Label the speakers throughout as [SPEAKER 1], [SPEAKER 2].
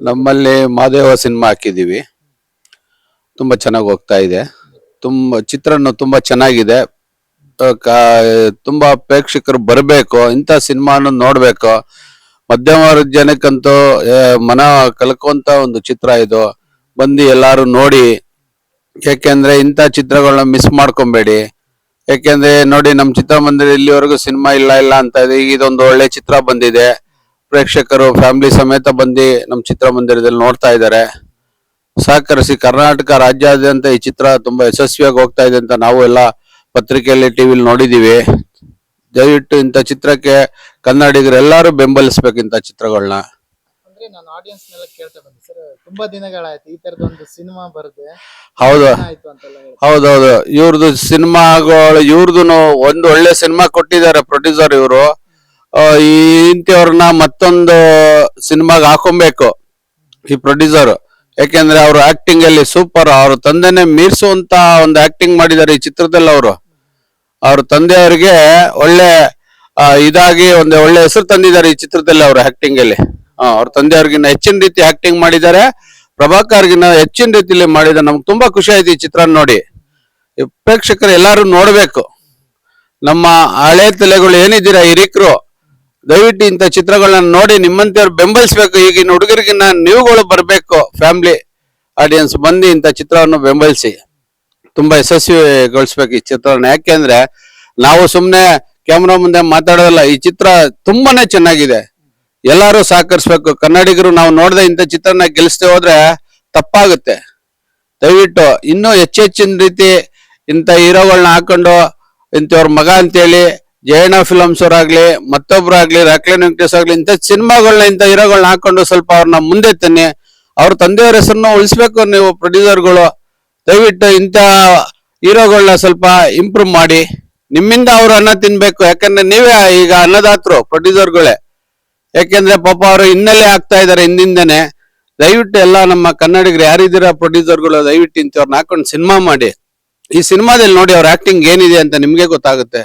[SPEAKER 1] ನಮ್ಮಲ್ಲಿ ಮಾದೇವ ಸಿನಿಮಾ ಹಾಕಿದೀವಿ ತುಂಬಾ ಚೆನ್ನಾಗಿ ಹೋಗ್ತಾ ಇದೆ. ತುಂಬ ಚಿತ್ರಣ ತುಂಬಾ ಚೆನ್ನಾಗಿದೆ. ಕಾ- ತುಂಬಾ ಪ್ರೇಕ್ಷಕರು ಬರಬೇಕು, ಇಂಥ ಸಿನಿಮಾನ ನೋಡ್ಬೇಕು. ಮಧ್ಯಮ ಜನಕ್ಕಂತೂ ಮನ ಕಲ್ಕೊಂತ ಒಂದು ಚಿತ್ರ ಇದು. ಬಂದು ಎಲ್ಲರೂ ನೋಡಿ ಯಾಕೆಂದ್ರೆ ಇಂಥ ಚಿತ್ರಗಳನ್ನ ಮಿಸ್ ಮಾಡ್ಕೊಬೇಡಿ. ಯಾಕೆಂದ್ರೆ ನೋಡಿ ನಮ್ಮ ಚಿತ್ರಮಂದಿರ ಇಲ್ಲಿವರೆಗೂ ಸಿನಿಮಾ ಇಲ್ಲ ಇಲ್ಲ ಅಂತ ಇದೆ. ಈಗ ಇದೊಂದು ಒಳ್ಳೆ ಚಿತ್ರ ಬಂದಿದೆ. ಪ್ರೇಕ್ಷಕರು ಫ್ಯಾಮಿಲಿ ಸಮೇತ ಬಂದು ನಮ್ಮ ಚಿತ್ರಮಂದಿರದಲ್ಲಿ ನೋಡ್ತಾ ಇದ್ದಾರೆ. ಸಹಕರಿಸಿ ಕರ್ನಾಟಕ ರಾಜ್ಯಾದ್ಯಂತ ಈ ಚಿತ್ರ ತುಂಬಾ ಯಶಸ್ವಿಯಾಗಿ ಹೋಗ್ತಾ ಇದೆ ಅಂತ ನಾವು ಎಲ್ಲ ಪತ್ರಿಕೆಯಲ್ಲಿ ಟಿವಿಲಿ ನೋಡಿದೀವಿ. ದಯವಿಟ್ಟು ಇಂಥ ಚಿತ್ರಕ್ಕೆ ಕನ್ನಡಿಗರು ಎಲ್ಲರೂ ಬೆಂಬಲಿಸ್ಬೇಕು ಇಂಥ ಚಿತ್ರಗಳನ್ನ.
[SPEAKER 2] ಅಂದ್ರೆ ನಾನು ಆಡಿಯನ್ಸ್ ನೆಲ್ಲ ಕೇಳ್ತಾ ಬಂದೆ. ಸರ್ ತುಂಬಾ ದಿನಗಳಾಯ್ತು ಈ ತರದ ಒಂದು ಸಿನಿಮಾ ಬರದೆ.
[SPEAKER 1] ಹೌದು.
[SPEAKER 2] ಆಯ್ತು ಅಂತೆಲ್ಲ ಹೌದು
[SPEAKER 1] ಹೌದೌದು. ಇವ್ರದ್ದು ಸಿನಿಮಾಗಳು ಇವ್ರದ್ದು ಒಂದು ಒಳ್ಳೆ ಸಿನಿಮಾ ಕೊಟ್ಟಿದ್ದಾರೆ ಪ್ರೊಡ್ಯೂಸರ್ ಇವರು. ಇಂಥವ್ರನ್ನ ಮತ್ತೊಂದು ಸಿನಿಮಾಗೆ ಹಾಕೊಬೇಕು ಈ ಪ್ರೊಡ್ಯೂಸರ್ ಯಾಕೆಂದ್ರೆ ಅವ್ರ ಆಕ್ಟಿಂಗ್ ಅಲ್ಲಿ ಸೂಪರ್ ಅವ್ರ ತಂದೆನೆ ಮೀರ್ಸುವಂತ ಒಂದು ಆಕ್ಟಿಂಗ್ ಮಾಡಿದ್ದಾರೆ ಈ ಚಿತ್ರದಲ್ಲಿ ಅವರು. ಅವ್ರ ತಂದೆಯವರಿಗೆ ಒಳ್ಳೆ ಇದಾಗಿ ಒಂದು ಒಳ್ಳೆ ಹೆಸರು ತಂದಿದ್ದಾರೆ ಈ ಚಿತ್ರದಲ್ಲಿ ಅವ್ರ ಆಕ್ಟಿಂಗ್ ಅಲ್ಲಿ. ಅವ್ರ ತಂದೆಯವ್ರಿಗಿನ್ನ ಹೆಚ್ಚಿನ ರೀತಿ ಆಕ್ಟಿಂಗ್ ಮಾಡಿದ್ದಾರೆ. ಪ್ರಭಾಕರ್ಗಿನ್ನ ಹೆಚ್ಚಿನ ರೀತಿಯಲ್ಲಿ ಮಾಡಿದ ನಮ್ಗೆ ತುಂಬಾ ಖುಷಿ ಆಯ್ತು ಈ ಚಿತ್ರ ನೋಡಿ. ಪ್ರೇಕ್ಷಕರು ಎಲ್ಲರೂ ನೋಡ್ಬೇಕು. ನಮ್ಮ ಹಳೆ ತಲೆಗಳು ಏನಿದ್ದೀರಾ ಹಿರಿಕರು? ದಯವಿಟ್ಟು ಇಂಥ ಚಿತ್ರಗಳನ್ನ ನೋಡಿ ನಿಮ್ಮಂತೆಯವ್ರು ಬೆಂಬಲಿಸ್ಬೇಕು. ಈಗಿನ ಹುಡುಗರಿಗಿನ್ನ ನೀವುಗಳು ಬರಬೇಕು. ಫ್ಯಾಮಿಲಿ ಆಡಿಯನ್ಸ್ ಬಂದು ಇಂಥ ಚಿತ್ರವನ್ನು ಬೆಂಬಲಿಸಿ. ತುಂಬಾ ಯಶಸ್ವಿಗೊಳಿಸ್ಬೇಕು ಈ ಚಿತ್ರವನ್ನು. ಯಾಕೆಂದ್ರೆ ನಾವು ಸುಮ್ಮನೆ ಕ್ಯಾಮ್ರಾ ಮುಂದೆ ಮಾತಾಡೋದಲ್ಲ, ಈ ಚಿತ್ರ ತುಂಬಾನೇ ಚೆನ್ನಾಗಿದೆ. ಎಲ್ಲರೂ ಸಹಕರಿಸ್ಬೇಕು. ಕನ್ನಡಿಗರು ನಾವು ನೋಡದೆ ಇಂಥ ಚಿತ್ರನ ಗೆಲ್ಲಿಸ್ದೆ ಹೋದ್ರೆ ತಪ್ಪಾಗುತ್ತೆ. ದಯವಿಟ್ಟು ಇನ್ನೂ ಹೆಚ್ಚೆಚ್ಚಿನ ರೀತಿ ಇಂಥ ಹೀರೋಗಳನ್ನ ಹಾಕೊಂಡು ಇಂಥವ್ರ ಮಗ ಅಂತೇಳಿ ಜಯಣ್ಣ ಫಿಲಮ್ಸ್ ಅವರಾಗ್ಲಿ ಮತ್ತೊಬ್ಬರಾಗ್ಲಿ ರಾಕ್ಲೈನ್ ವೆಂಕಟೇಶ್ ಆಗ್ಲಿ, ಇಂಥ ಸಿನಿಮಾಗಳನ್ನ ಇಂಥ ಹೀರೋಗಳನ್ನ ಹಾಕೊಂಡು ಸ್ವಲ್ಪ ಅವ್ರನ್ನ ಮುಂದೆ ತನ್ನಿ ಅವ್ರ ತಂದೆಯವರ ಹೆಸರನ್ನ ಉಳಿಸ್ಬೇಕು ನೀವು ಪ್ರೊಡ್ಯೂಸರ್ಗಳು ದಯವಿಟ್ಟು ಇಂಥ ಹೀರೋಗಳನ್ನ ಸ್ವಲ್ಪ ಇಂಪ್ರೂವ್ ಮಾಡಿ. ನಿಮ್ಮಿಂದ ಅವ್ರು ಅನ್ನ ತಿನ್ಬೇಕು. ಯಾಕಂದ್ರೆ ನೀವೇ ಈಗ ಅನ್ನದಾತರು ಪ್ರೊಡ್ಯೂಸರ್ಗಳೇ ಯಾಕೆಂದ್ರೆ ಪಾಪ ಅವರು ಹಿನ್ನೆಲೆ ಆಗ್ತಾ ಇದಾರೆ ಹಿಂದಿಂದನೆ. ದಯವಿಟ್ಟು ಎಲ್ಲ ನಮ್ಮ ಕನ್ನಡಿಗರು ಯಾರಿದ್ದೀರಾ ಪ್ರೊಡ್ಯೂಸರ್ಗಳು ದಯವಿಟ್ಟು ಇಂಥವ್ರನ್ನ ಹಾಕೊಂಡು ಸಿನಿಮಾ ಮಾಡಿ. ಈ ಸಿನಿಮಾದಲ್ಲಿ ನೋಡಿ ಅವ್ರ ಆಕ್ಟಿಂಗ್ ಏನಿದೆ ಅಂತ ನಿಮ್ಗೆ ಗೊತ್ತಾಗುತ್ತೆ.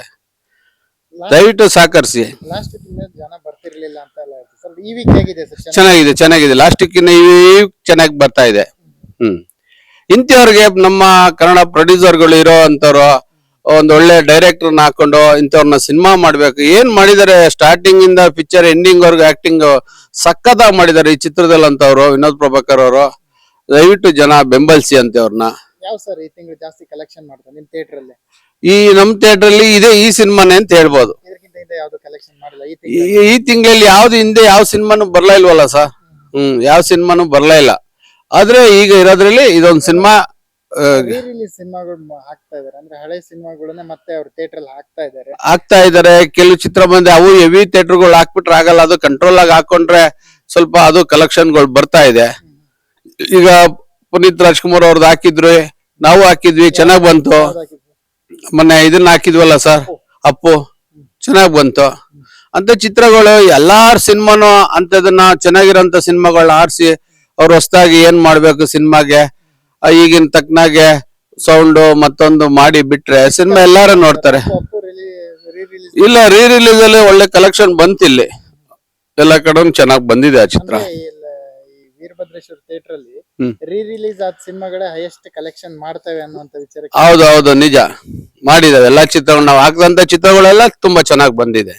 [SPEAKER 1] ದಯವಿಟ್ಟು ಸಹಕರಿಸಿ.
[SPEAKER 2] ಲಾಸ್ಟ್ ಜನ ಬರ್ತಿರ್ಲಿಲ್ಲ ಅಂತ ಎಲ್ಲ ಹೇಳ್ತಾರೆ ಸರ್ ಈ ವೀಕ್ ಹೇಗಿದೆ ಸರ್?
[SPEAKER 1] ಚೆನ್ನಾಗಿದೆ? ಚೆನ್ನಾಗಿದೆ ಲಾಸ್ಟಿಕ್ಕಿನ ಈ ಚೆನ್ನಾಗಿ ಬರ್ತಾ ಇದೆ. ಹ್ಮ್. ಇಂಥವ್ರಿಗೆ ನಮ್ಮ ಕನ್ನಡ ಪ್ರೊಡ್ಯೂಸರ್ಗಳು ಇರೋ ಅಂತವ್ರು ಒಂದ್ ಒಳ್ಳೆ ಡೈರೆಕ್ಟರ್ನ ಹಾಕೊಂಡು ಇಂಥವ್ರನ್ನ ಸಿನಿಮಾ ಮಾಡ್ಬೇಕು. ಏನ್ ಮಾಡಿದ್ದಾರೆ? ಸ್ಟಾರ್ಟಿಂಗ್ ಇಂದ ಪಿಕ್ಚರ್ ಎಂಡಿಂಗ್ ವರ್ಗು ಆಕ್ಟಿಂಗ್ ಸಖತ್ತಾಗಿ ಮಾಡಿದ್ದಾರೆ ಈ ಚಿತ್ರದಲ್ಲಿ ಅಂತವ್ರು ವಿನೋದ್ ಪ್ರಭಾಕರ್ ಅವರು. ದಯವಿಟ್ಟು ಜನ ಬೆಂಬಲಿಸಿ ಅಂತವ್ರನ್ನ
[SPEAKER 2] ಯಾವ ಸರ್ ಈ ತಿಂಗಳು ಜಾಸ್ತಿ ಕಲೆಕ್ಷನ್ ಮಾಡ್ತಾರೆ? ನಿಮ್ ಥಿಯೇಟರ್ ಅಲ್ಲಿ?
[SPEAKER 1] ಈ ನಮ್ ಥಿಯೇಟರ್ ಅಲ್ಲಿ ಇದೆ ಈ ಸಿನಿಮಾನೇ ಅಂತ ಹೇಳ್ಬೋದು.
[SPEAKER 2] ಕಲೆಕ್ಷನ್ ಈ
[SPEAKER 1] ತಿಂಗಳಲ್ಲಿ? ಯಾವ್ದು ಹಿಂದೆ ಯಾವ ಸಿನಿಮಾನು ಬರ್ಲಾ ಇಲ್ವಲ್ಲ ಸರ್ ಹ್ಮ್. ಯಾವ ಸಿನಿಮಾನು ಬರ್ಲಾ ಇಲ್ಲ. ಆದ್ರೆ ಈಗ ಇರೋದ್ರಲ್ಲಿ ಇದೊಂದು ಸಿನಿಮಾ
[SPEAKER 2] ಸಿನಿಮಾಗಳು ಹಾಕ್ತಾ ಇದಾರೆ. ಅಂದ್ರೆ ಹಳೆ ಸಿನಿಮಾಗಳನ್ನ ಮತ್ತೆ ಅವ್ರು ಥಿಯೇಟರ್ ಅಲ್ಲಿ ಹಾಕ್ತಾ ಇದಾರೆ.
[SPEAKER 1] ಇದಾರೆ. ಕೆಲವು ಚಿತ್ರ ಬಂದೆ ಅವು ಹೆವಿ ಥಿಯೇಟರ್ಗಳು ಹಾಕ್ಬಿಟ್ರೆ ಆಗಲ್ಲ. ಅದು ಕಂಟ್ರೋಲ್ ಆಗಿ ಹಾಕೊಂಡ್ರೆ ಸ್ವಲ್ಪ ಅದು ಕಲೆಕ್ಷನ್ಗಳು ಬರ್ತಾ ಇದೆ. ಈಗ ಪುನೀತ್ ರಾಜ್ಕುಮಾರ್ ಅವ್ರದ್ದು ಹಾಕಿದ್ರು ನಾವು ಹಾಕಿದ್ವಿ ಚೆನ್ನಾಗ್ ಬಂತು? ಮೊನ್ನೆ ಇದನ್ನ ಹಾಕಿದ್ವಲ್ಲ ಸರ್? ಅಪ್ಪು. ಚೆನ್ನಾಗ್ ಬಂತು. ಅಂತ ಚಿತ್ರಗಳು ಎಲ್ಲಾರ್ ಸಿನಿಮಾನು ಅಂತದನ್ನ ಚೆನ್ನಾಗಿರೋಂತ ಸಿನಿಮಾಗಳನ್ನ ಆರ್ಸಿ ಅವ್ರು ಹೊಸದಾಗಿ ಏನ್ ಮಾಡ್ಬೇಕು ಸಿನಿಮಾಗೆ ಈಗಿನ ತಕ್ಕನಾಗೆ ಸೌಂಡ್ ಮತ್ತೊಂದು ಮಾಡಿ ಬಿಟ್ರೆ ಸಿನಿಮಾ ಎಲ್ಲಾರು ನೋಡ್ತಾರೆ. ಇಲ್ಲ ರೀ ರಿಲೀಸ್ ಅಲ್ಲಿ ಒಳ್ಳೆ ಕಲೆಕ್ಷನ್ ಬಂತಿಲ್ಲಿ. ಎಲ್ಲ ಕಡೆ ಚೆನ್ನಾಗ್ ಬಂದಿದೆ ಆ ಚಿತ್ರ.
[SPEAKER 2] ವೀರಭದ್ರೇಶ್ವರ ಥಿಯೇಟರ್ ಅಲ್ಲಿ ರೀ ರಿಲೀಸ್ ಆದ ಸಿನಿಮಾಗಳೇ ಹೈಯೆಸ್ಟ್ ಕಲೆಕ್ಷನ್ ಮಾಡ್ತವೆ ಅನ್ನುವಂತ ವಿಚಾರ
[SPEAKER 1] ಹೌದು ಹೌದು ನಿಜ. ಮಾಡಿದಾವೆ. ಎಲ್ಲಾ ಚಿತ್ರಗಳು ನಾವು ಹಾಕಿದಂತ ಚಿತ್ರಗಳೆಲ್ಲ ತುಂಬಾ ಚೆನ್ನಾಗಿ ಬಂದಿದೆ.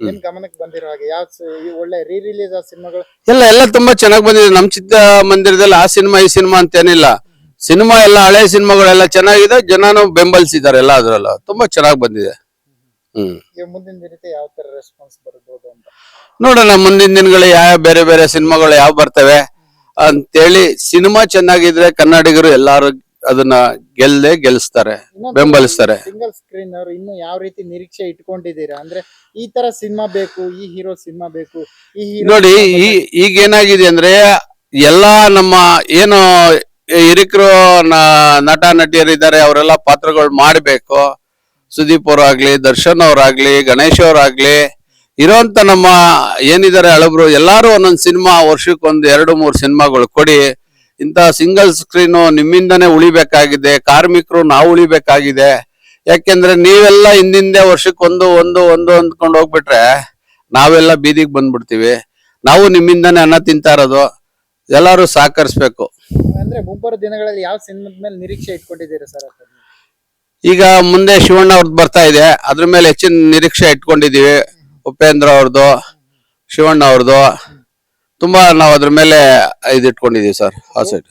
[SPEAKER 2] ನಿಮ್ ಗಮನಕ್ಕೆ ಬಂದಿರೋ ಹಾಗೆ? ಯಾವ ಈ ಒಳ್ಳೆ ರೀ ರಿಲೀಸ್ ಆದ ಸಿನಿಮಾಗಳು?
[SPEAKER 1] ಎಲ್ಲ ಎಲ್ಲ ತುಂಬಾ ಚೆನ್ನಾಗಿ ಬಂದಿದೆ. ನಮ್ ಚಿತ್ರ ಮಂದಿರದಲ್ಲಿ ಆ ಸಿನಿಮಾ ಈ ಸಿನಿಮಾ ಅಂತ ಏನಿಲ್ಲ ಸಿನಿಮಾ ಎಲ್ಲ ಹಳೆ ಸಿನಿಮಾಗಳೆಲ್ಲ ಚೆನ್ನಾಗಿದೆ. ಜನನು ಬೆಂಬಲಿಸಿದ್ದಾರೆ ಎಲ್ಲ ಅದ್ರಲ್ಲ ತುಂಬಾ ಚೆನ್ನಾಗಿ ಬಂದಿದೆ. ಹ್ಮ್.
[SPEAKER 2] ಈಗ ಮುಂದಿನ ದಿನಕ್ಕೆ ಯಾವ ತರ ರೆಸ್ಪಾನ್ಸ್ ಬರ್ಬೋದು ಅಂತ?
[SPEAKER 1] ನೋಡೋಣ ಮುಂದಿನ ದಿನಗಳು ಯಾವ ಬೇರೆ ಬೇರೆ ಸಿನಿಮಾಗಳು ಯಾವ ಬರ್ತವೆ. ಅಂತೇಳಿ ಸಿನಿಮಾ ಚೆನ್ನಾಗಿದ್ರೆ ಕನ್ನಡಿಗರು ಎಲ್ಲಾರು ಅದನ್ನ ಗೆಲ್ಲೆ ಗೆಲ್ಲಿಸ್ತಾರೆ ಬೆಂಬಲಿಸ್ತಾರೆ.
[SPEAKER 2] ಸಿಂಗಲ್ ಸ್ಕ್ರೀನ್ ಅವರು ಇನ್ನು ಯಾವ ರೀತಿ ನಿರೀಕ್ಷೆ ಇಟ್ಕೊಂಡಿದ್ದೀರಾ? ಅಂದ್ರೆ ಈ ತರ ಸಿನಿಮಾ ಬೇಕು ಈ ಹೀರೋ ಸಿನಿಮಾ ಬೇಕು ಈ ಹೀರೋ
[SPEAKER 1] ನೋಡಿ ಈ ಈಗ ಏನಾಗಿದೆ ಅಂದ್ರೆ ಎಲ್ಲಾ ನಮ್ಮ ಏನು ಹಿರಿಕರು ನಟ ನಟಿಯರಿದ್ದಾರೆ ಅವರೆಲ್ಲ ಪಾತ್ರಗಳು ಮಾಡ್ಬೇಕು. ಸುದೀಪ್ ಅವ್ರಾಗ್ಲಿ ದರ್ಶನ್ ಅವ್ರಾಗ್ಲಿ ಗಣೇಶ್ ಅವ್ರಾಗ್ಲಿ ಇರೋಂತ ನಮ್ಮ ಏನಿದ್ದಾರೆ ಹಳಬ್ರು ಎಲ್ಲರೂ ಒಂದೊಂದು ಸಿನಿಮಾ ವರ್ಷಕ್ಕೆ ಒಂದ್ ಎರಡು ಮೂರು ಸಿನಿಮಾಗಳು ಕೊಡಿ. ಇಂತ ಸಿಂಗಲ್ ಸ್ಕ್ರೀನು ನಿಮ್ಮಿಂದನೇ ಉಳಿಬೇಕಾಗಿದೆ ಕಾರ್ಮಿಕರು ನಾವು ಉಳಿಬೇಕಾಗಿದೆ. ಯಾಕೆಂದ್ರೆ ನೀವೆಲ್ಲ ಹಿಂದಿಂದೆ ವರ್ಷಕ್ಕೆ ಒಂದು ಒಂದು ಒಂದು ಅಂದ್ಕೊಂಡು ಹೋಗ್ಬಿಟ್ರೆ ನಾವೆಲ್ಲ ಬೀದಿಗೆ ಬಂದ್ಬಿಡ್ತೀವಿ. ನಾವು ನಿಮ್ಮಿಂದನೇ ಅನ್ನ ತಿಂತಾ ಇರೋದು. ಎಲ್ಲರೂ ಸಹಕರಿಸ್ಬೇಕು.
[SPEAKER 2] ಅಂದ್ರೆ ಮುಂಬರುವ ದಿನಗಳಲ್ಲಿ ಯಾವ ಸಿನಿಮಾದ ಮೇಲೆ ನಿರೀಕ್ಷೆ ಇಟ್ಕೊಂಡಿದ್ದೀರಾ ಸರ್
[SPEAKER 1] ಈಗ ಮುಂದೆ ಶಿವಣ್ಣ ಅವ್ರದ್ದು ಬರ್ತಾ ಇದೆ. ಅದ್ರ ಮೇಲೆ ಹೆಚ್ಚಿನ ನಿರೀಕ್ಷೆ ಇಟ್ಕೊಂಡಿದೀವಿ ಉಪೇಂದ್ರ ಅವ್ರದ್ದು ಶಿವಣ್ಣ ಅವ್ರದ್ದು ತುಂಬಾ ನಾವು ಅದ್ರ ಮೇಲೆ ಇದು ಇಟ್ಕೊಂಡಿದೀವಿ ಸರ್ ಆ ಸೈಡ್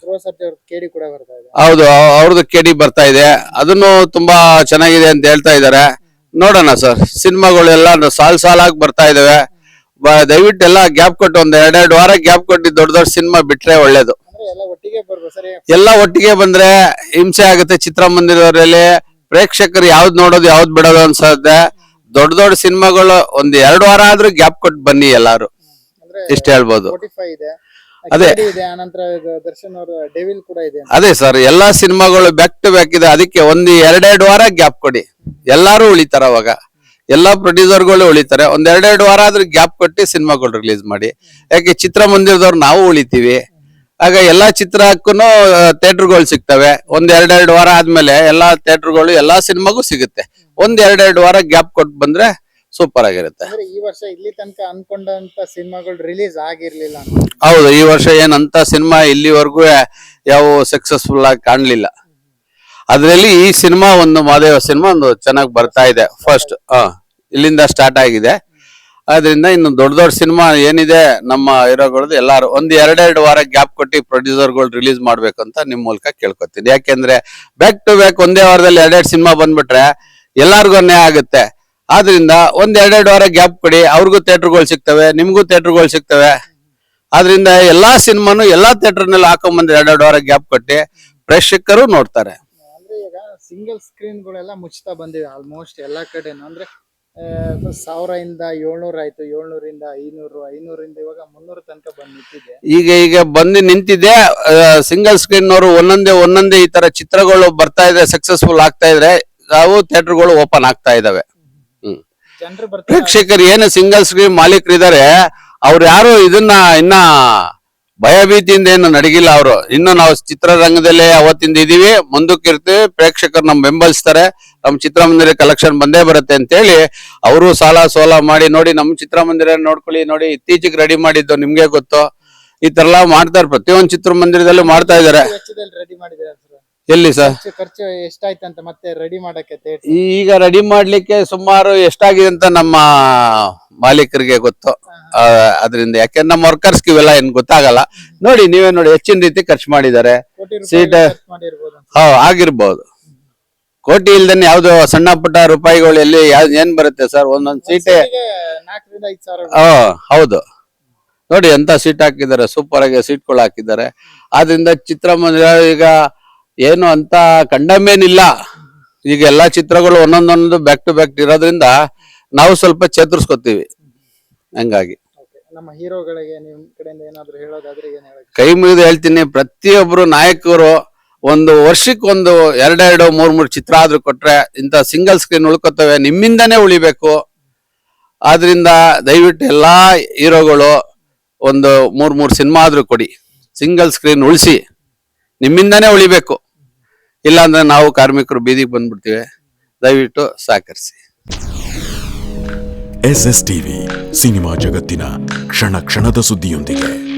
[SPEAKER 2] ಕೂಡ ಬರ್ತಾ ಇದೆ.
[SPEAKER 1] ಹೌದು ಅವ್- ಅವ್ರದ್ದು ಕೆಡಿ ಬರ್ತಾ ಇದೆ. ಅದನ್ನು ತುಂಬಾ ಚೆನ್ನಾಗಿದೆ ಅಂತ ಹೇಳ್ತಾ ಇದ್ದಾರೆ ನೋಡೋಣ ಸರ್ ಸಿನಿಮಾಗಳೆಲ್ಲ ಸಾಲ್ ಸಾಲಾಗಿ ಬರ್ತಾ ಇದಾವೆ. ದಯವಿಟ್ಟು ಎಲ್ಲ ಗ್ಯಾಪ್ ಕೊಟ್ಟು ಒಂದ್ ಎರಡೆರಡು ವಾರ ಗ್ಯಾಪ್ ಕೊಟ್ಟು ದೊಡ್ಡ ದೊಡ್ಡ ಸಿನಿಮಾ ಬಿಟ್ರೆ ಒಳ್ಳೇದು.
[SPEAKER 2] ಎಲ್ಲ ಒಟ್ಟಿಗೆ
[SPEAKER 1] ಎಲ್ಲ ಒಟ್ಟಿಗೆ ಬಂದ್ರೆ ಹಿಂಸೆ ಆಗುತ್ತೆ ಚಿತ್ರಮಂದಿರದಲ್ಲಿ. ಪ್ರೇಕ್ಷಕರು ಯಾವ್ದು ನೋಡೋದು ಯಾವ್ದು ಬಿಡೋದು ಅನ್ಸತ್ತೆ. ದೊಡ್ಡ ದೊಡ್ಡ ಸಿನಿಮಾಗಳು ಒಂದ್ ಎರಡು ವಾರ ಆದ್ರೂ ಗ್ಯಾಪ್ ಕೊಟ್ಟು ಬನ್ನಿ ಎಲ್ಲಾರು. ಇಷ್ಟ ಹೇಳ್ಬೋದು.
[SPEAKER 2] ಇದೆ.
[SPEAKER 1] ಅದೇ.
[SPEAKER 2] ಇದೆ ಆನಂತರ ದರ್ಶನ್ ಅವರ ಡೆವಿಲ್ ಕೂಡ ಇದೆ
[SPEAKER 1] ಅದೇ ಸರ್ ಎಲ್ಲಾ ಸಿನಿಮಾಗಳು ಬ್ಯಾಕ್ ಟು ಬ್ಯಾಕ್ ಇದೆ. ಅದಕ್ಕೆ ಒಂದ್ ಎರಡೆರಡು ವಾರ ಗ್ಯಾಪ್ ಕೊಡಿ. ಎಲ್ಲಾರು ಉಳಿತಾರ ಅವಾಗ. ಎಲ್ಲಾ ಪ್ರೊಡ್ಯೂಸರ್ಗಳು ಉಳಿತಾರೆ. ಒಂದ್ ಎರಡೆರಡು ವಾರ ಆದ್ರೂ ಗ್ಯಾಪ್ ಕೊಟ್ಟಿ ಸಿನಿಮಾಗಳು ರಿಲೀಸ್ ಮಾಡಿ. ಯಾಕೆ ಚಿತ್ರಮಂದಿರದವ್ರು ನಾವು ಉಳಿತೀವಿ. ಆಗ ಎಲ್ಲಾ ಚಿತ್ರಕ್ಕೂ ಥಿಯೇಟರ್ಗಳು ಸಿಗ್ತವೆ. ಒಂದ್ ಎರಡೆರಡು ವಾರ ಆದ್ಮೇಲೆ ಎಲ್ಲಾ ಥಿಯೇಟರ್ಗಳು ಎಲ್ಲಾ ಸಿನಿಮಾಗೂ ಸಿಗುತ್ತೆ. ಒಂದ್ ಎರಡೆರಡು ವಾರ ಗ್ಯಾಪ್ ಕೊಟ್ಟು ಬಂದ್ರೆ ಸೂಪರ್ ಆಗಿರುತ್ತೆ.
[SPEAKER 2] ಅಂದ್ರೆ ಈ ವರ್ಷ ಇಲ್ಲಿ ತನಕ ಅನ್ಕೊಂಡಂತ ಸಿನಿಮಾಗಳು ರಿಲೀಸ್ ಆಗಿರ್ಲಿಲ್ಲ ಅಂತ.
[SPEAKER 1] ಹೌದು ಈ ವರ್ಷ ಏನಂತ ಸಿನಿಮಾ ಇಲ್ಲಿವರೆಗೂ ಯಾವ ಸಕ್ಸಸ್ಫುಲ್ ಆಗಿ ಕಾಣಲಿಲ್ಲ. ಅದರಲ್ಲಿ ಈ ಸಿನಿಮಾ ಒಂದು ಮಾದೇವ ಸಿನಿಮಾ ಒಂದು ಚೆನ್ನಾಗಿ ಬರ್ತಾ ಇದೆ. ಫಸ್ಟ್ ಹ ಇಲ್ಲಿಂದ ಸ್ಟಾರ್ಟ್ ಆಗಿದೆ. ಅದರಿಂದ ಇನ್ನು ದೊಡ್ಡ ದೊಡ್ಡ ಸಿನಿಮಾ ಏನಿದೆ ನಮ್ಮ ಹೀರೋಗಳದ್ದು ಎಲ್ಲಾರು ಒಂದ್ ಎರಡೆರಡು ವಾರ ಗ್ಯಾಪ್ ಕೊಟ್ಟು ಪ್ರೊಡ್ಯೂಸರ್ಗಳು ರಿಲೀಸ್ ಮಾಡ್ಬೇಕು ಅಂತ ನಿಮ್ ಮೂಲಕ ಕೇಳ್ಕೊತೀನಿ. ಯಾಕೆಂದ್ರೆ ಬ್ಯಾಕ್ ಟು ಬ್ಯಾಕ್ ಒಂದೇ ವಾರದಲ್ಲಿ ಎರಡೆರಡು ಸಿನಿಮಾ ಬಂದ್ಬಿಟ್ರೆ ಎಲ್ಲಾರ್ಗು ಅನ್ಯಾಯ ಆಗುತ್ತೆ. ಆದ್ರಿಂದ ಒಂದ್ ಎರಡೆರಡು ವಾರ ಗ್ಯಾಪ್ ಕೊಡಿ. ಅವ್ರಿಗೂ ಥಿಯೇಟರ್ಗಳು ಸಿಗ್ತವೆ ನಿಮ್ಗೂ ಥಿಯೇಟರ್ಗಳು ಸಿಗ್ತವೆ. ಆದ್ರಿಂದ ಎಲ್ಲಾ ಸಿನಿಮಾನು ಎಲ್ಲಾ ಥಿಯೇಟರ್ನಲ್ಲಿ ಹಾಕೊಂಡ್ಬಂದು ಎರಡೆರಡು ವಾರ ಗ್ಯಾಪ್ ಕೊಟ್ಟಿ ಪ್ರೇಕ್ಷಕರು ನೋಡ್ತಾರೆ.
[SPEAKER 2] ಅಂದ್ರೆ ಈಗ ಸಿಂಗಲ್ ಸ್ಕ್ರೀನ್ ಗಳೆಲ್ಲ ಮುಚ್ತಾ ಬಂದಿವೆ ಆಲ್ಮೋಸ್ಟ್ ಎಲ್ಲಾ ಕಡೆ ಅಂದ್ರೆ ಸಾವಿರದಿಂದ ಏಳ್ನೂರ ಆಯ್ತು. ಏಳ್ನೂರಿಂದ ಐನೂರು ಐನೂರಿಂದ ಇವಾಗ ಮುನ್ನೂರ ತನಕ ಬಂದ್ ನಿಂತಿದೆ.
[SPEAKER 1] ಈಗ ಈಗ ಬಂದು ನಿಂತಿದೆ. ಸಿಂಗಲ್ ಸ್ಕ್ರೀನ್ ನವರು ಒಂದೊಂದೇ ಒಂದೊಂದೇ ಈ ತರ ಚಿತ್ರಗಳು ಬರ್ತಾ ಇದೆ ಸಕ್ಸಸ್ಫುಲ್ ಆಗ್ತಾ ಇದ್ರೆ ನಾವು ಥಿಯೇಟರ್ಗಳು ಓಪನ್ ಆಗ್ತಾ ಇದಾವೆ. ಹ್ಮ್. ಪ್ರೇಕ್ಷಕರು ಏನು ಸಿಂಗಲ್ ಸ್ಕ್ರೀನ್ ಮಾಲೀಕರು ಇದಾರೆ ಅವ್ರು ಯಾರು ಇದನ್ನ ಇನ್ನ ಭಯಭೀತಿಯಿಂದ ಏನು ನಡಗಿಲ್ಲ ಅವರು. ಇನ್ನು ನಾವು ಚಿತ್ರರಂಗದಲ್ಲೇ ಅವತ್ತಿಂದ ಇದೀವಿ ಮುಂದಕ್ಕೆ ಇರ್ತೀವಿ ಪ್ರೇಕ್ಷಕರು ನಮ್ ಬೆಂಬಲಿಸ್ತಾರೆ ನಮ್ ಚಿತ್ರಮಂದಿರ ಕಲೆಕ್ಷನ್ ಬಂದೇ ಬರುತ್ತೆ ಅಂತ ಹೇಳಿ ಅವರು ಸಾಲ ಸೋಲ ಮಾಡಿ ನೋಡಿ ನಮ್ಮ ಚಿತ್ರಮಂದಿರ ನೋಡ್ಕೊಳ್ಳಿ ನೋಡಿ ಇತ್ತೀಚೆಗೆ ರೆಡಿ ಮಾಡಿದ್ದು ನಿಮ್ಗೆ ಗೊತ್ತು. ಈ ತರ ಎಲ್ಲ ಮಾಡ್ತಾರೆ ಪ್ರತಿಯೊಂದು ಚಿತ್ರಮಂದಿರದಲ್ಲೂ ಮಾಡ್ತಾ ಇದಾರೆ ಎಲ್ಲಿ ಸರ್
[SPEAKER 2] ಖರ್ಚು ಖರ್ಚು ಅಂತ ಮತ್ತೆ ರೆಡಿ ಮಾಡಕ್ಕೆ theatre?
[SPEAKER 1] ಈಗ ರೆಡಿ ಮಾಡ್ಲಿಕ್ಕೆ ಸುಮಾರು ಎಷ್ಟಾಗಿದೆ ಅಂತ ನಮ್ಮ ಮಾಲೀಕರಿಗೆ ಗೊತ್ತು. ಆ, ಅದರಿಂದ ಯಾಕೆ ನಮ್ಮ ವರ್ಕರ್ಸ್ ಇವೆಲ್ಲ ಏನ್ ಗೊತ್ತಾಗಲ್ಲ. ನೋಡಿ ನೀವೇ ನೋಡಿ ಹೆಚ್ಚಿನ ರೀತಿ ಖರ್ಚು ಮಾಡಿದ್ದಾರೆ.
[SPEAKER 2] ಕೋಟಿ ರೂಪಾಯಿ
[SPEAKER 1] ಸೀಟ್-
[SPEAKER 2] ಖರ್ಚು ಮಾಡಿರ್ಬೋದು ಅಂತ.
[SPEAKER 1] ಹಾ ಆಗಿರ್ಬೋದು. ಕೋಟಿ ಇಲ್ದೇನೆ ಯಾವ್ದು ಸಣ್ಣ ಪುಟ್ಟ ರೂಪಾಯಿಗಳು ಎಲ್ಲಿ ಯಾವ್ದು ಏನ್ ಬರುತ್ತೆ ಸರ್? ಒಂದೊಂದು ಸೀಟೆ
[SPEAKER 2] ಸೀಟಿಗೆ ನಾಲ್ಕರಿಂದ ಐದು ಸಾವಿರ
[SPEAKER 1] ಹಾ ಹೌದು. ನೋಡಿ ಎಂತ ಸೀಟ್ ಹಾಕಿದ್ದಾರೆ. ಸೂಪರ್ ಆಗಿ ಸೀಟ್ಗಳು ಹಾಕಿದ್ದಾರೆ. ಆದ್ರಿಂದ ಚಿತ್ರಮಂದಿರ ಈಗ ಏನು ಅಂತ ಕಂಡಮೇನಿಲ್ಲ. ಈಗ ಎಲ್ಲಾ ಚಿತ್ರಗಳು ಒಂದೊಂದೊಂದು ಬ್ಯಾಕ್ ಟು ಬ್ಯಾಕ್ ಇರೋದ್ರಿಂದ ನಾವು ಸ್ವಲ್ಪ ಚೇತರಿಸ್ಕೊತೀವಿ. ಹಂಗಾಗಿ.
[SPEAKER 2] ನಮ್ಮ ಹೀರೋಗಳಿಗೆ ನಿಮ್ ಕಡೆಯಿಂದ ಏನಾದ್ರು ಹೇಳೋದಾದ್ರೆ ಏನ್ ಹೇಳಕ್
[SPEAKER 1] ಕೈ ಮುಗಿದು ಹೇಳ್ತೀನಿ ಪ್ರತಿಯೊಬ್ರು ನಾಯಕರು ಒಂದು ವರ್ಷಕ್ಕೆ ಒಂದು ಎರಡೆರಡು ಮೂರ್ ಮೂರು ಚಿತ್ರ ಆದ್ರೂ ಕೊಟ್ರೆ ಇಂಥ ಸಿಂಗಲ್ ಸ್ಕ್ರೀನ್ ಉಳ್ಕೊತವೆ ನಿಮ್ಮಿಂದನೇ ಉಳಿಬೇಕು. ಆದ್ರಿಂದ ದಯವಿಟ್ಟು ಎಲ್ಲಾ ಹೀರೋಗಳು ಒಂದು ಮೂರ್ ಮೂರ್ ಸಿನಿಮಾ ಆದ್ರೂ ಕೊಡಿ. ಸಿಂಗಲ್ ಸ್ಕ್ರೀನ್ ಉಳಿಸಿ ನಿಮ್ಮಿಂದನೇ ಉಳಿಬೇಕು. ಇಲ್ಲಾಂದ್ರೆ ನಾವು ಕಾರ್ಮಿಕರು ಬೀದಿಗೆ ಬಂದ್ಬಿಡ್ತೀವಿ. ದಯವಿಟ್ಟು ಸಹಕರಿಸಿ.
[SPEAKER 3] ಎಸ್ ಎಸ್ ಟಿವಿ ಸಿನಿಮಾ ಜಗತ್ತಿನ ಕ್ಷಣ ಕ್ಷಣದ ಸುದ್ದಿಯೊಂದಿಗೆ.